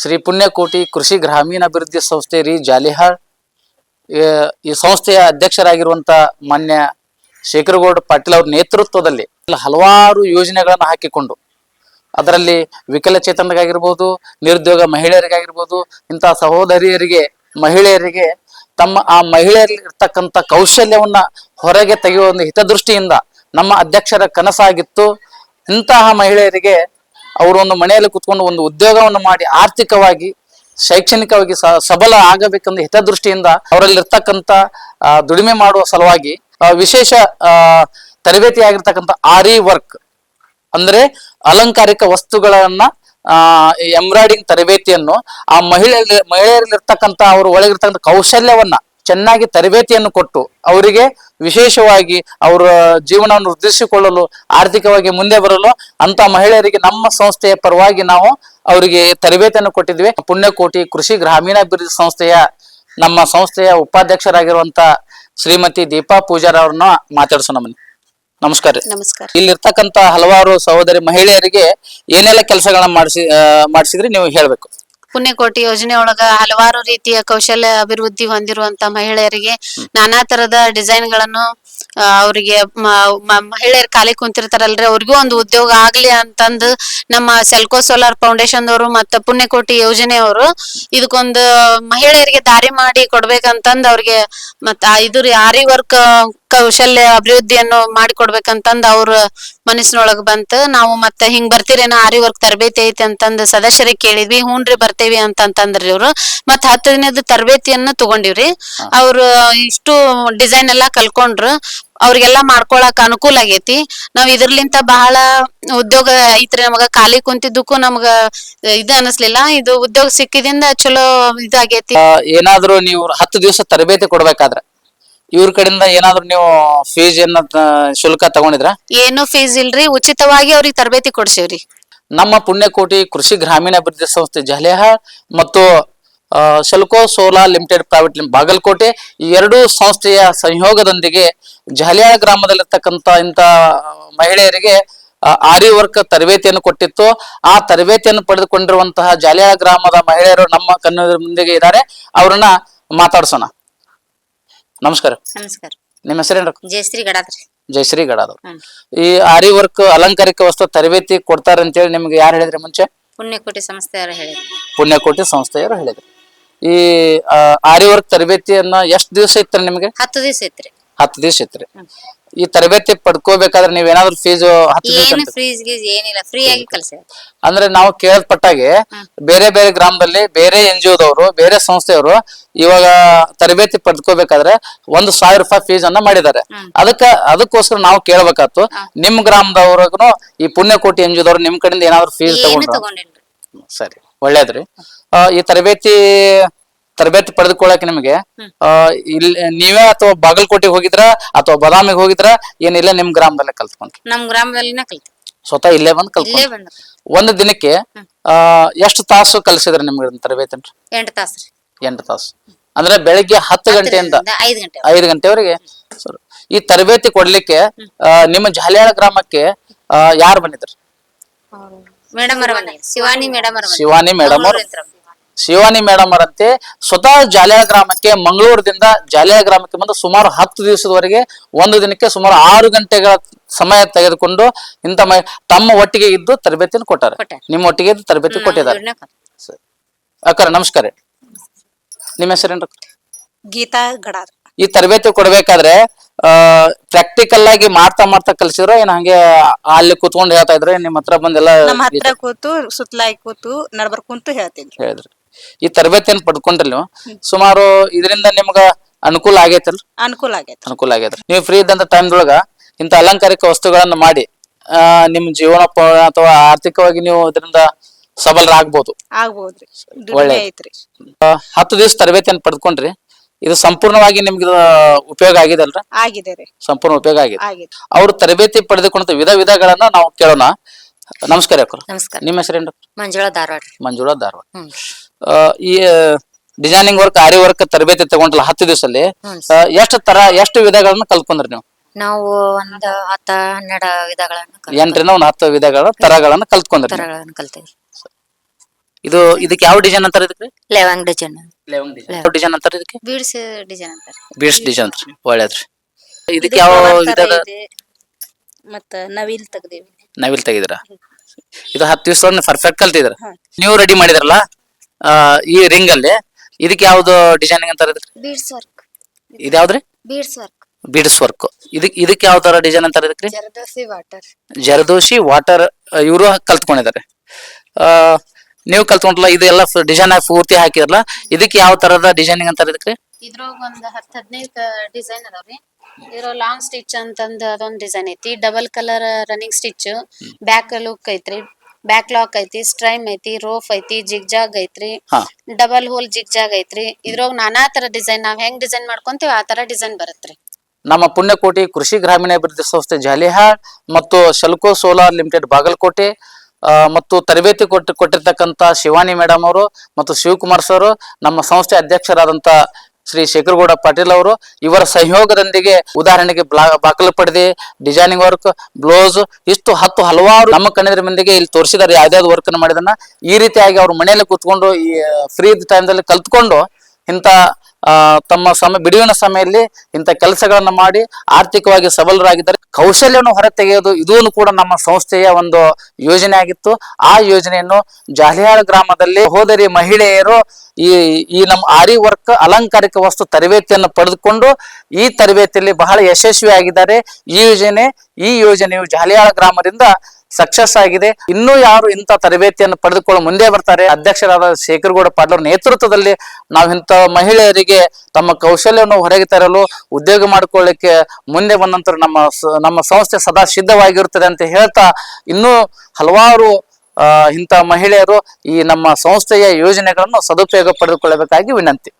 ಶ್ರೀ ಪುಣ್ಯಕೋಟಿ ಕೃಷಿ ಗ್ರಾಮೀಣಾಭಿವೃದ್ಧಿ ಸಂಸ್ಥೆ ರೀ ಜಾಲಿಹಾಳ್. ಈ- ಸಂಸ್ಥೆಯ ಅಧ್ಯಕ್ಷರಾಗಿರುವಂತ ಮಾನ್ಯ ಶೇಖರಗೌಡ ಪಾಟೀಲ್ ಅವ್ರ ನೇತೃತ್ವದಲ್ಲಿ ಹಲವಾರು ಯೋಜನೆಗಳನ್ನು ಹಾಕಿಕೊಂಡು ಅದರಲ್ಲಿ ವಿಕಲಚೇತನರಿಗಾಗಿರ್ಬೋದು ನಿರುದ್ಯೋಗ ಮಹಿಳೆಯರಿಗಾಗಿರ್ಬೋದು, ಇಂತಹ ಸಹೋದರಿಯರಿಗೆ, ಮಹಿಳೆಯರಿಗೆ ತಮ್ಮ ಆ ಮಹಿಳೆಯರಲ್ಲಿ ಇರ್ತಕ್ಕಂಥ ಕೌಶಲ್ಯವನ್ನ ಹೊರಗೆ ತೆಗೆಯುವ ಒಂದು ಹಿತದೃಷ್ಟಿಯಿಂದ ನಮ್ಮ ಅಧ್ಯಕ್ಷರ ಕನಸಾಗಿತ್ತು. ಇಂತಹ ಮಹಿಳೆಯರಿಗೆ ಅವರು ಒಂದು ಮನೆಯಲ್ಲಿ ಕುತ್ಕೊಂಡು ಒಂದು ಉದ್ಯೋಗವನ್ನು ಮಾಡಿ ಆರ್ಥಿಕವಾಗಿ, ಶೈಕ್ಷಣಿಕವಾಗಿ ಸಬಲ ಆಗಬೇಕೆಂದು ಹಿತದೃಷ್ಟಿಯಿಂದ ಅವರಲ್ಲಿರ್ತಕ್ಕಂಥ ದುಡಿಮೆ ಮಾಡುವ ಸಲುವಾಗಿ ವಿಶೇಷ ತರಬೇತಿ ಆಗಿರ್ತಕ್ಕಂಥ ಆರಿ ವರ್ಕ್ ಅಂದ್ರೆ ಅಲಂಕಾರಿಕ ವಸ್ತುಗಳನ್ನ, ಆ ಎಂಬ್ರಾಯ್ಡಿಂಗ್ ತರಬೇತಿಯನ್ನು ಆ ಮಹಿಳೆ ಮಹಿಳೆಯರಲ್ಲಿರ್ತಕ್ಕಂಥ, ಅವರು ಒಳಗಿರ್ತಕ್ಕಂಥ ಕೌಶಲ್ಯವನ್ನ ಚೆನ್ನಾಗಿ ತರಬೇತಿಯನ್ನು ಕೊಟ್ಟು ಅವರಿಗೆ ವಿಶೇಷವಾಗಿ ಅವರ ಜೀವನವನ್ನು ವೃದ್ಧಿಸಿಕೊಳ್ಳಲು ಆರ್ಥಿಕವಾಗಿ ಮುಂದೆ ಬರಲು ಅಂತ ಮಹಿಳೆಯರಿಗೆ ನಮ್ಮ ಸಂಸ್ಥೆಯ ಪರವಾಗಿ ನಾವು ಅವರಿಗೆ ತರಬೇತಿಯನ್ನು ಕೊಟ್ಟಿದ್ವಿ. ಪುಣ್ಯಕೋಟಿ ಕೃಷಿ ಗ್ರಾಮೀಣಾಭಿವೃದ್ಧಿ ಸಂಸ್ಥೆಯ ನಮ್ಮ ಸಂಸ್ಥೆಯ ಉಪಾಧ್ಯಕ್ಷರಾಗಿರುವಂತ ಶ್ರೀಮತಿ ದೀಪಾ ಪೂಜಾರ್ ಅವ್ರನ್ನ ಮಾತಾಡ್ಸೋಣ ಬನ್ನಿ. ನಮಸ್ಕಾರ ರೀ. ನಮಸ್ಕಾರ. ಇಲ್ಲಿರ್ತಕ್ಕಂತ ಹಲವಾರು ಸಹೋದರಿ ಮಹಿಳೆಯರಿಗೆ ಏನೆಲ್ಲ ಕೆಲಸಗಳನ್ನ ಮಾಡಿಸಿ ಮಾಡಿಸಿದ್ರಿ? ನೀವು ಹೇಳ್ಬೇಕು. ಪುಣ್ಯಕೋಟಿ ಯೋಜನೆ ಒಳಗ ಹಲವಾರು ರೀತಿಯ ಕೌಶಲ್ಯ ಅಭಿವೃದ್ಧಿ ಹೊಂದಿರುವಂತ ಮಹಿಳೆಯರಿಗೆ ನಾನಾ ತರದ ಡಿಸೈನ್ಗಳನ್ನು ಅವರಿಗೆ ಮಹಿಳೆಯರು ಖಾಲಿ ಕುಂತಿರ್ತಾರಲ್ರಿ, ಅವ್ರಿಗೂ ಒಂದು ಉದ್ಯೋಗ ಆಗ್ಲಿ ಅಂತಂದು ನಮ್ಮ ಸೆಲ್ಕೋ ಸೋಲಾರ್ ಫೌಂಡೇಶನ್ ಅವರು ಮತ್ತ ಪುಣ್ಯಕೋಟಿ ಯೋಜನೆಯವರು ಇದಕ್ಕೊಂದು ಮಹಿಳೆಯರಿಗೆ ದಾರಿ ಮಾಡಿ ಕೊಡ್ಬೇಕಂತಂದ್ ಅವ್ರಿಗೆ ಮತ್ತ ಇದು ರೀ ಆರಿ ವರ್ಕ್ ಕೌಶಲ್ಯ ಅಭಿವೃದ್ಧಿಯನ್ನು ಮಾಡಿಕೊಡ್ಬೇಕಂತಂದ್ ಅವ್ರ ಮನಸ್ಸಿನೊಳಗ್ ಬಂತ. ನಾವು ಮತ್ತ ಹಿಂಗ್ ಬರ್ತೀರೇನೋ ಆರಿ ವರ್ಕ್ ತರಬೇತಿ ಐತಿ ಅಂತಂದ್ ಸದಸ್ಯರಿಗೆ ಕೇಳಿದ್ವಿ. ಹೂನ್ರಿ ಬರ್ತೇವಿ ಅಂತಂತಂದ್ರಿ ಅವ್ರು ಮತ್ ಹತ್ತು ದಿನದ ತರಬೇತಿಯನ್ನ ತಗೊಂಡಿವ್ರಿ. ಅವ್ರು ಇಷ್ಟು ಡಿಸೈನ್ ಎಲ್ಲಾ ಕಲ್ಕೊಂಡ್ರು. ಅವ್ರಿಗೆಲ್ಲಾ ಮಾಡ್ಕೊಳಕ್ ಅನುಕೂಲ ಆಗೇತಿ. ನಾವ್ ಇದ್ರಲಿಂತ ಬಹಳ ಉದ್ಯೋಗ ಐತ್ರಿ ನಮಗ. ಖಾಲಿ ಕುಂತಿದ್ದಕ್ಕೂ ನಮ್ಗ ಇದ ಅನಸ್ಲಿಲ್ಲ. ಇದು ಉದ್ಯೋಗ ಸಿಕ್ಕಿದಿಂದ ಚಲೋ ಇದಾಗೇತಿ. ಏನಾದ್ರೂ ನೀವು ಹತ್ತು ದಿವಸ ತರಬೇತಿ ಕೊಡ್ಬೇಕಾದ್ರೆ ಇವ್ರ ಕಡೆಯಿಂದ ಏನಾದ್ರೂ ನೀವು ಫೀಸ್ ಏನ ಶುಲ್ಕ ತಗೊಂಡಿದ್ರ? ಏನು ಫೀಸ್ ಇಲ್ರಿ ಉಚಿತವಾಗಿ ಅವ್ರಿಗೆ ತರಬೇತಿ ಕೊಡ್ಸಿವ್ರಿ. ನಮ್ಮ ಪುಣ್ಯಕೋಟಿ ಕೃಷಿ ಗ್ರಾಮೀಣಾಭಿವೃದ್ಧಿ ಸಂಸ್ಥೆ ಜಹಲೇಹಾಳ್ ಮತ್ತು ಆ, SELCO solar limited private lim Bagalkote ಈ ಎರಡೂ ಸಂಸ್ಥೆಯ ಸಂಯೋಗದೊಂದಿಗೆ ಜಹಲಿಯಾಳ ಗ್ರಾಮದಲ್ಲಿರ್ತಕ್ಕಂಥ ಇಂಥ ಮಹಿಳೆಯರಿಗೆ ಆ, ಆರಿ ವರ್ಕ್ ತರಬೇತಿಯನ್ನು ಕೊಟ್ಟಿತ್ತು. ಆ ತರಬೇತಿಯನ್ನು ಪಡೆದುಕೊಂಡಿರುವಂತಹ ಜಾಲಿಯಾಳ ಗ್ರಾಮದ ಮಹಿಳೆಯರು ನಮ್ಮ ಕನ್ನಡ ಮುಂದಿಗೆ ಇದ್ದಾರೆ. ಅವರನ್ನ ಮಾತಾಡ್ಸೋಣ. ನಮಸ್ಕಾರ. ನಮಸ್ಕಾರ. ನಿಮ್ಮ ಹೆಸರೇನು ಜಯಶ್ರೀ ಗಡಾದ್ರಿ. ಜಯಶ್ರೀ ಗಡಾದವ್ರು ಹ್ಮ್. ಈ ಆರಿ ವರ್ಕ್ ಅಲಂಕಾರಿಕ ವಸ್ತು ತರಬೇತಿ ಕೊಡ್ತಾರ ಅಂತ ಹೇಳಿ ನಿಮ್ಗೆ ಯಾರು ಹೇಳಿದ್ರಿ ಮುಂಚೆ? ಪುಣ್ಯಕೋಟಿ ಸಂಸ್ಥೆಯವರು ಹೇಳಿ ಪುಣ್ಯಕೋಟಿ ಸಂಸ್ಥೆಯವರು ಹೇಳಿದ್ರು. ಈ ಆರಿ ವರ್ಕ್ ತರಬೇತಿಯನ್ನ ಎಷ್ಟು ದಿವಸ ಇತ್ತು ನಿಮ್ಗೆ? ಹತ್ತು ದಿವಸ ಐತ್ರಿ. ಹತ್ತು ದಿವಸ ಇತ್ರಿ ಈ ತರಬೇತಿ ಪಡ್ಕೋಬೇಕಾದ್ರೆ ನೀವ್ ಏನಾದ್ರು ಫೀಸ್ ಹತ್ತು ದಿವಸ ಏನು ಅಂತ ಫ್ರೀಸ್ ಗೀಸ್ ಏನಿಲ್ಲ ಫ್ರೀ ಆಗಿ ಕಲ್ಸ ಅಂದ್ರೆ ನಾವು ಕೇಳಲ್ಪಟ್ಟಾಗೆ ಬೇರೆ ಬೇರೆ ಗ್ರಾಮದಲ್ಲಿ ಬೇರೆ ಎನ್ ಜಿ ಒದವರು ಬೇರೆ ಸಂಸ್ಥೆಯವರು ಇವಾಗ ತರಬೇತಿ ಪಡ್ಕೋಬೇಕಾದ್ರೆ ಒಂದು ಸಾವಿರ ರೂಪಾಯಿ ಫೀಸ್ ಅನ್ನ ಮಾಡಿದ್ದಾರೆ. ಅದಕ್ಕ ಅದಕ್ಕೋಸ್ಕರ ನಾವು ಕೇಳ್ಬೇಕಾತು ನಿಮ್ ಗ್ರಾಮದವ್ರಿಗೂ ಈ ಪುಣ್ಯಕೋಟಿ ಎನ್ ಜಿ ದವರು ನಿಮ್ ಕಡೆಯಿಂದ ಏನಾದ್ರು ಫೀಸ್ ಏನು ತಗೊಂಡ್ರ? ತಗೊಂಡಿಲ್ರಿ ಸರಿ ಒಳ್ಳೇದ್ರಿ. ಆ, ಈ ತರಬೇತಿ ತರಬೇತಿ ಪಡೆದುಕೊಳ್ಳಕ್ಕೆ ನಿಮಗೆ ಇಲ್ಲಿ ನೀವೇ ಅಥವಾ ಬಾಗಲಕೋಟೆಗೆ ಹೋಗಿದ್ರ ಅಥವಾ ಬದಾಮಿಗೆ ಹೋಗಿದ್ರ ಏನಿಲ್ಲ ನಿಮ್ ಗ್ರಾಮದಲ್ಲೇ ಕಲ್ತ್ಕೊಂಡ್ರಿ. ನಮ್ ಗ್ರಾಮದಲ್ಲಿನ ಕಲ್ತ ಸ್ವತಃ ಇಲ್ಲೇ ಬಂದ್ ಇಲ್ಲೇ ಕಲ್ತ್ಕೊಂಡ್ರಿ. ಬಂದ್ರಿ ಒಂದು ದಿನಕ್ಕೆ ಆ ಎಷ್ಟು ತಾಸು ಕಲಿಸಿದ್ರಿ ನಿಮ್ಗೆ ಇದನ್ನ ತರಬೇತಿ ಎಂಟು ತಾಸ್ ಎಂಟು ತಾಸು. ಅಂದ್ರೆ ಬೆಳಿಗ್ಗೆ ಹತ್ತು ಗಂಟೆಯಿಂದ ಐದು ಗಂಟೆ ಐದು ಗಂಟೆವರೆಗೆ. ಸರಿ. ಈ ತರಬೇತಿ ಕೊಡ್ಲಿಕ್ಕೆ ಆ, ನಿಮ್ಮ ಜಾಲಿಯಾಳ ಗ್ರಾಮಕ್ಕೆ ಯಾರು ಬಂದಿದ್ರು? ಮೇಡಮ್ ಅವರ ಬಂದ್ರಿ. ಶಿವಾನಿ ಮೇಡಮ್ ಅವರು ಶಿವಾನಿ ಮೇಡಮ್ ಅವ್ರು. ಶಿವಾನಿ ಮೇಡಮ್ ಅವರಂತೆ ಸ್ವತಃ ಜಾಲಿಯ ಗ್ರಾಮಕ್ಕೆ ಮಂಗಳೂರದಿಂದ ಜಾಲಿಯ ಗ್ರಾಮಕ್ಕೆ ಬಂದು ಸುಮಾರು ಹತ್ತು ದಿವಸದವರೆಗೆ ಒಂದು ದಿನಕ್ಕೆ ಸುಮಾರು ಆರು ಗಂಟೆಗಳ ಸಮಯ ತೆಗೆದುಕೊಂಡು ಇಂಥ ಮ ತಮ್ಮ ಒಟ್ಟಿಗೆ ಇದ್ದು ತರಬೇತಿಯನ್ನು ಕೊಟ್ಟಾರೆ. ನಿಮ್ಮ ಒಟ್ಟಿಗೆ ಇದ್ದು ತರಬೇತಿ ಕೊಟ್ಟಿದ್ದಾರೆ. ಅಕ್ಕರ ನಮಸ್ಕಾರ. ನಿಮ್ಮ ಹೆಸರೇನು ಗೀತಾ ಗಡಾರ್. ಈ ತರಬೇತಿ ಕೊಡ್ಬೇಕಾದ್ರೆ ಆ ಪ್ರಾಕ್ಟಿಕಲ್ ಆಗಿ ಮಾಡ್ತಾ ಮಾಡ್ತಾ ಕಲ್ಸಿದ್ರ ಏನ್ ಹಂಗೆ ಅಲ್ಲಿ ಕೂತ್ಕೊಂಡು ಹೇಳ್ತಾ ಇದ್ರೆ ನಿಮ್ಮ ಹತ್ರ ಬಂದೆಲ್ಲ ನಮ್ಮ ಹತ್ರ ಕೂತು ಸುತ್ತಲಾಗಿ ಕೂತು ನಡ್ಬರ್ ಕುಂತು ಹೇಳ್ತೀನಿ. ಹೇಳಿದ್ರಿ. ಈ ತರಬೇತಿಯನ್ನು ಪಡ್ಕೊಂಡ್ರಿ ನೀವು ಸುಮಾರು ಇದರಿಂದ ನಿಮ್ಗ ಅನುಕೂಲ ಆಗೈತಲ್ ಅನುಕೂಲ ಆಗೈತೆ ಅನುಕೂಲ ಆಗೈತ್ರಿ. ನೀವು ಫ್ರೀ ಇದ್ದಂತ ಟೈಮ್ದೊಳಗ ಇಂತ ಅಲಂಕಾರಿಕ ವಸ್ತುಗಳನ್ನ ಮಾಡಿ ಆ ನಿಮ್ ಜೀವನ ಅಥವಾ ಆರ್ಥಿಕವಾಗಿ ನೀವು ಇದರಿಂದ ಸಬಲರಾಗ್ಬೋದು. ಆಗ್ಬೋದ್ರಿ. ದುಡಿಮೆ ಒಳ್ಳೆ. ಐತ್ರಿ. ಆ, ಹತ್ತು ದಿವಸ ತರಬೇತಿಯನ್ನು ಪಡ್ಕೊಂಡ್ರಿ ಇದು ಸಂಪೂರ್ಣವಾಗಿ ನಿಮ್ಗೆ ಇದು ಉಪಯೋಗ ಆಗಿದೆ ಅಲ್ರಿ ಆಗಿದೆ ರೀ. ಸಂಪೂರ್ಣ ಉಪಯೋಗ ಆಗಿದೆ. ಆಗಿದೆ. ಅವ್ರು ತರಬೇತಿ ಪಡೆದುಕೊಂಡ ವಿಧ ವಿಧಗಳನ್ನ ನಾವು ಕೇಳೋಣ. ನಮಸ್ಕಾರ ಅಕ್ಕ ನಮಸ್ಕಾರ. ನಿಮ್ಮ ಹೆಸರೇನು ಮಂಜುಳಾ ಧಾರವಾಡ ಮಂಜುಳಾ ಧಾರವಾಡ. ಹ್ಮ್ ಆ, ಈ ಡಿಸೈನಿಂಗ್ ವರ್ಕ್ ಆರಿ ವರ್ಕ್ ತರಬೇತಿ ತಗೊಂಡಲ್ಲ ಹತ್ತು ದಿವಸಲ್ಲಿ ಹ್ಮ್. ಎಷ್ಟು ತರ ಎಷ್ಟು ವಿಧಗಳನ್ನ ಕಲ್ತ್ಕೊಂಡ್ರಿ ನೀವು? ನಾವು ಒಂದು ಹತ್ತ ಹನ್ನೆರಡು ವಿಧಗಳನ್ನ ಕಲ್- ಎಂಟರಿಂದ ಒಂದು ಹತ್ತು ವಿಧಗಳ ತರಗಳನ್ನ ಕಲ್ತ್ಕೊಂಡ್ರಿ ನೀವು. ತರಗಳನ್ನ ಕಲ್ತೇವ್ರಿ ಇದು ಇದಕ್ಕೆ ಯಾವ ಡಿಸೈನ್ ಅಂತಾರೆ ಇದಕ್ಕೆ? ಲೆವಂಗ್ ಡಿಸೈನ್ ಯಾವ ಡಿಸೈನ್ ಅಂತಾರೆ ಇದಕ್ಕೆ? ಬೀಡ್ಸ್ ಡಿಸೈನ್ ಅಂತಾರೆ. ಬೀಡ್ಸ್ ಡಿಸೈನ್ ಅಂತಾರೆ. ಒಳ್ಳೇದ್ರಿ. ಇದಕ್ಕೆ ಯಾವ ವಿಧದ ಮತ್ತೆ ನವಿಲ್ ತೆಗ್ದೇವಿ. ನಾವಿಲ್ ತೆಗಿದ್ರ? ಇದು ಹತ್ತು ದಿವಸ ಪರ್ಫೆಕ್ಟ್ ಕಲ್ತಿದ್ರ? ನೀವು ರೆಡಿ ಮಾಡಿದ್ರಲ್ಲ ಆ, ಈ ರಿಂಗ್ ಅಲ್ಲಿ ಇದಕ್ಕೆ ಯಾವ್ದು ಡಿಸೈನಿಂಗ್ ಅಂತ ಇದಕ್ಕೆ ಬೀಡ್ಸ್ ವರ್ಕ್ ಇದ್ಯಾವ್ದ್ರಿ ಬೀಡ್ಸ್ ವರ್ಕ್ ಬೀಡ್ಸ್ ವರ್ಕ್ ಇದಕ್ ಇದಕ್ಕೆ ಯಾವ ತರ ಡಿಸೈನ್ ಅಂತಾರೆ ಇದಕ್ಕೆ ಜರದೋಸಿ ವಾಟರ್ ಜರದೋಶಿ ವಾಟರ್ ಇವರು ಕಲ್ತ್ಕೊಂಡಿದ್ದಾರೆ. ಆ, ನೀವು ಕಲ್ತ್ಕೊಂಡ್ರಲ್ಲ ಇದೆಲ್ಲ ಡಿಸೈನ್ ಪೂರ್ತಿ ಹಾಕಿದ್ರಲ್ಲ ಇದಕ್ಕೆ ಯಾವ ತರದ ಡಿಸೈನಿಂಗ್ ಅಂತಾರೆ ಇದಕ್ಕೆ ಇದ್ರೊಳಗ ಒಂದ್ ಹತ್ತ್ ಹದಿನೈದು ಡಿಸೈನ್ ಅದಾವ್ರಿ. ಇದ್ರ ಲಾಂಗ್ ಸ್ಟಿಚ್ ಅಂತಂದ ಅದೊಂದ್ ಡಿಸೈನ್ ಐತಿ. Double colour running stitch back look ಐತ್ರಿ. ಬ್ಯಾಕ್ ಲಾಕ್ ಐತಿ ಸ್ಟ್ರೈಮ್ ಐತಿ ರೋಫ್ ಐತಿ ಜಿಗ್ ಜಾಗ್ ಐತ್ರಿ. ಹಾ. ಡಬಲ್ ಹೋಲ್ ಜಿಗ್ ಜಾಗ್ ಐತ್ರಿ. ಇದ್ರೊಳಗ್ ನಾನಾ ತರ ಡಿಸೈನ್ ನಾವ್ ಹೆಂಗ್ ಡಿಸೈನ್ ಮಾಡ್ಕೊಂತೀವಿ ಆ ತರ ಡಿಸೈನ್ ಬರುತ್ತೆ ನಮ್ಮ ಪುಣ್ಯಕೋಟಿ ಕೃಷಿ ಗ್ರಾಮೀಣ ಅಭಿವೃದ್ಧಿ ಸಂಸ್ಥೆ ಜಾಲಿಹಾಳ್ ಮತ್ತು ಶಲ್ಕೋ ಸೋಲಾರ್ ಲಿಮಿಟೆಡ್ ಬಾಗಲಕೋಟೆ ಆ, ಮತ್ತು ತರಬೇತಿ ಕೊಟ್ಟು ಕೊಟ್ಟಿರ್ತಕ್ಕಂಥ ಶಿವಾನಿ ಮೇಡಮ್ ಅವರು ಮತ್ತು ಶಿವಕುಮಾರ್ ಸರ್ ನಮ್ಮ ಸಂಸ್ಥೆ ಅಧ್ಯಕ್ಷರಾದಂಥ ಶ್ರೀ ಶೇಖರಗೌಡ ಪಾಟೀಲ್ ಅವರು ಇವರ ಸಹಯೋಗದೊಂದಿಗೆ ಉದಾಹರಣೆಗೆ ಬಾಕಲು ಪಡೆದಿ ಡಿಸೈನಿಂಗ್ ವರ್ಕ್ ಬ್ಲೌಸ್ ಇಷ್ಟು ಹತ್ತು ಹಲವಾರು ನಮ್ಮ ಕಣ್ಣಿದ್ರ ಮಂದಿಗೆ ಇಲ್ಲಿ ತೋರಿಸಿದ್ದಾರೆ. ಯಾವ್ದಾವ್ದು ವರ್ಕ್ ಮಾಡಿದನ್ನ ಈ ರೀತಿಯಾಗಿ ಅವ್ರ ಮನೆಯಲ್ಲಿ ಕೂತ್ಕೊಂಡು ಈ ಫ್ರೀ ಟೈಮ್ದಲ್ಲಿ ಕಲ್ತ್ಕೊಂಡು ಇಂಥ ಆ, ತಮ್ಮ ಸಮಯ ಬಿಡುವಿನ ಸಮಯದಲ್ಲಿ ಇಂಥ ಕೆಲಸಗಳನ್ನು ಮಾಡಿ ಆರ್ಥಿಕವಾಗಿ ಸಬಲರಾಗಿದ್ದಾರೆ ಕೌಶಲ್ಯವನ್ನು ಹೊರತೆಗೆಯೋದು ಇದೂ ಕೂಡ ನಮ್ಮ ಸಂಸ್ಥೆಯ ಒಂದು ಯೋಜನೆ ಆಗಿತ್ತು ಆ ಯೋಜನೆಯನ್ನು ಜಾಲಿಯಾಳ ಗ್ರಾಮದಲ್ಲಿ ಹೋದರಿ ಮಹಿಳೆಯರು ಈ ಈ ನಮ್ಮ ಆರಿ ವರ್ಕ್ ಅಲಂಕಾರಿಕ ವಸ್ತು ತರಬೇತಿಯನ್ನು ಪಡೆದುಕೊಂಡು ಈ ತರಬೇತಿಯಲ್ಲಿ ಬಹಳ ಯಶಸ್ವಿಯಾಗಿದ್ದಾರೆ. ಈ ಯೋಜನೆ, ಈ ಯೋಜನೆಯು ಜಾಲಿಯಾಳ ಗ್ರಾಮದಿಂದ ಸಕ್ಸಸ್ ಆಗಿದೆ. ಇನ್ನೂ ಯಾರು ಇಂಥ ತರಬೇತಿಯನ್ನು ಪಡೆದುಕೊಳ್ಳಲು ಮುಂದೆ ಬರ್ತಾರೆ? ಅಧ್ಯಕ್ಷರಾದ ಶೇಖರಗೌಡ ಪಾಟೀಲ್ ನೇತೃತ್ವದಲ್ಲಿ ನಾವು ಇಂಥ ಮಹಿಳೆಯರಿಗೆ ತಮ್ಮ ಕೌಶಲ್ಯವನ್ನು ಹೊರಗೆ ತರಲು ಉದ್ಯೋಗ ಮಾಡಿಕೊಳ್ಳಿಕ್ಕೆ ಮುಂದೆ ಬಂದ ನಮ್ಮ ನಮ್ಮ ಸಂಸ್ಥೆ ಸದಾ ಸಿದ್ಧವಾಗಿರುತ್ತದೆ ಅಂತ ಹೇಳ್ತಾ ಇನ್ನೂ ಹಲವಾರು ಇಂಥ ಮಹಿಳೆಯರು ಈ ನಮ್ಮ ಸಂಸ್ಥೆಯ ಯೋಜನೆಗಳನ್ನು ಸದುಪಯೋಗ ಪಡೆದುಕೊಳ್ಳಬೇಕಾಗಿ ವಿನಂತಿ.